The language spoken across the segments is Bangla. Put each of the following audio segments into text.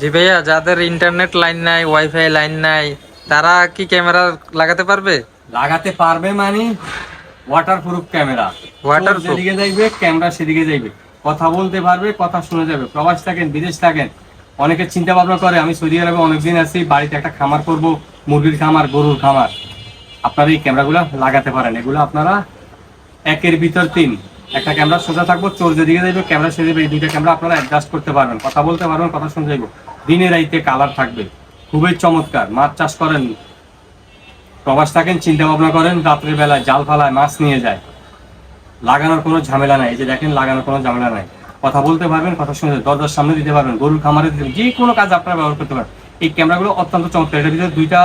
জি ভাইয়া যাদের ইন্টারনেট লাইন নাই ওয়াইফাই লাইন নাই তারা কি ক্যামেরা লাগাতে পারবে? লাগাতে পারবে মানে ওয়াটারপ্রুফ ক্যামেরা Waterproof? যেদিকে যাইবে ক্যামেরা সেদিকে যাইবে কথা বলতে পারবে কথা শোনা যাবে। প্রবাস থাকেন বিদেশ থাকেন অনেকে চিন্তা ভাবনা করে আমি সৌদি আরবে অনেকদিন আছি বাড়িতে একটা খামার করব মুরগির খামার গরুর খামার। আপনারা এই ক্যামেরাগুলো লাগাতে পারেন। এগুলো আপনারা একের ভিতর তিন। একটা ক্যামেরা সোজা থাকব, চোর যেদিকে যাইবে ক্যামেরা সেদিকে এই দুইটা ক্যামেরা আপনারা অ্যাডজাস্ট করতে পারবেন। কথা বলতে পারবেন, কথা শুনতে যাইব। দিনে রাইতে কালার থাকবে। খুবই চমৎকার, মাছ চাষ করেন, প্রবাস থাকেন চিন্তা ভাবনা করেন, রাত্রের বেলায় জাল ফালায়, মাছ নিয়ে যায়। লাগানোর কোনো ঝামেলা নাই, এই যে দেখেন, লাগানোর কোনো ঝামেলা নাই। কথা বলতে পারবেন, কথা শুনে দরজার সামনে দিতে পারবেন, গরুর খামারে দিতে যে কোনো কাজ আপনারা ব্যবহার করতে পারেন। এই ক্যামেরাগুলো অত্যন্ত চমৎকার, এটার ভিতরে দুইটা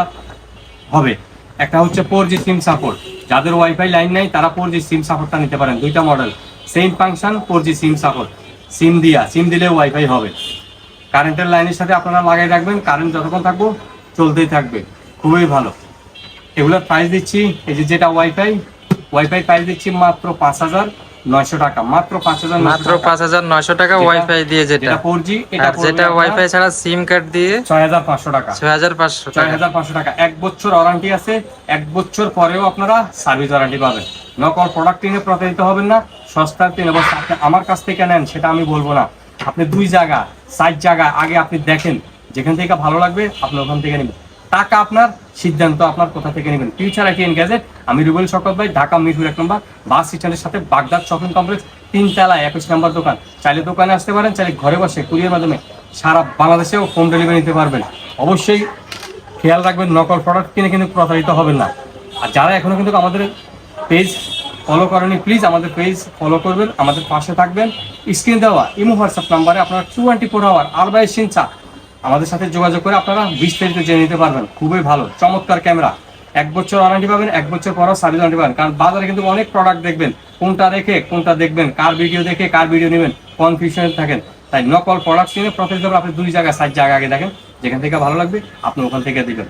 হবে। একটা হচ্ছে ফোর জি সিম সাপোর্ট যাদের ওয়াইফাই লাইন নাই, তারা ফোর জি সিম সাপোর্টটা নিতে পারেন। দুইটা model same function four G SIM support SIM দিয়া সিম দিলে ওয়াইফাই হবে। কারেন্টের লাইনের সাথে আপনারা লাগাই রাখবেন। কারেন্ট যতক্ষণ থাকব, চলতেই থাকবে। খুবই ভালো। এগুলোর প্রাইস দিচ্ছি। এই যে যেটা ওয়াইফাই ওয়াইফাই প্রাইস দিচ্ছি মাত্র পাঁচ হাজার। টাকা মাত্র মাত্র টাকা। ওয়াইফাই দিয়ে যেটা যেটা। ওয়াইফাই ছাড়া সিম কার্ড দিয়ে টাকা। টাকা। এক বছর ওয়ারান্টি আছে এক বছর পরেও আপনারা সার্ভিস ওয়ারান্টি পাবেন। নকল প্রোডাক্ট কিনে প্রতারিত হবেন না সস্তার তিন অবস্থা আপনি আমার কাছ থেকে নেন সেটা আমি বলব না। আপনি দুই জায়গা সাইড জায়গা আগে আপনি দেখেন। যেখান থেকে ভালো লাগবে আপনি ওখান থেকে নেবেন। টাকা আপনার, সিদ্ধান্ত আপনার কোথা থেকে নেবেন? ফিউচার আইটিএন গ্যাজেট আমি রুবেল শকত ভাই, ঢাকা, মিরপুর এক নম্বর, বাস স্ট্যান্ডের সাথে বাগদাদ শপিং কমপ্লেক্স তিনতলা একুশ নম্বর দোকান। চাইলে দোকানে আসতে পারেন, চাইলে ঘরে বসে কুরিয়ার মাধ্যমে সারা বাংলাদেশেও হোম ডেলিভারি নিতে পারবেন। অবশ্যই খেয়াল রাখবেন, নকল প্রোডাক্ট কিনে কিন্তু প্রতারিত হবেন না। আর যারা এখনও কিন্তু আমাদের পেজ ফলো করেনি প্লিজ আমাদের পেজ ফলো করবেন, আমাদের পাশে থাকবেন। স্ক্রিন দেওয়া ইমো হোয়াটসঅ্যাপ নাম্বারে আপনারা টোয়েন্টি ফোর আওয়ার আর বাই সিনচা আমাদের সাথে যোগাযোগ করে আপনারা বিস্তারিত জেনে নিতে পারবেন। খুবই ভালো, চমৎকার ক্যামেরা। এক বছর ওয়ারেন্টি পাবেন, এক বছর পরও সার্ভিস ওয়ারেন্টি পাবেন। কারণ বাজারে কিন্তু অনেক প্রোডাক্ট দেখবেন, কোনটা রেখে, কোনটা দেখবেন, কার ভিডিও দেখে, কার ভিডিও নেবেন কনফিউশনে থাকেন। তাই নকল প্রোডাক্ট কিনে প্রফেস আপনি দুই জায়গায় সাত জায়গা আগে দেখেন, যেখান থেকে ভালো লাগবে, আপনি ওখান থেকে দিবেন।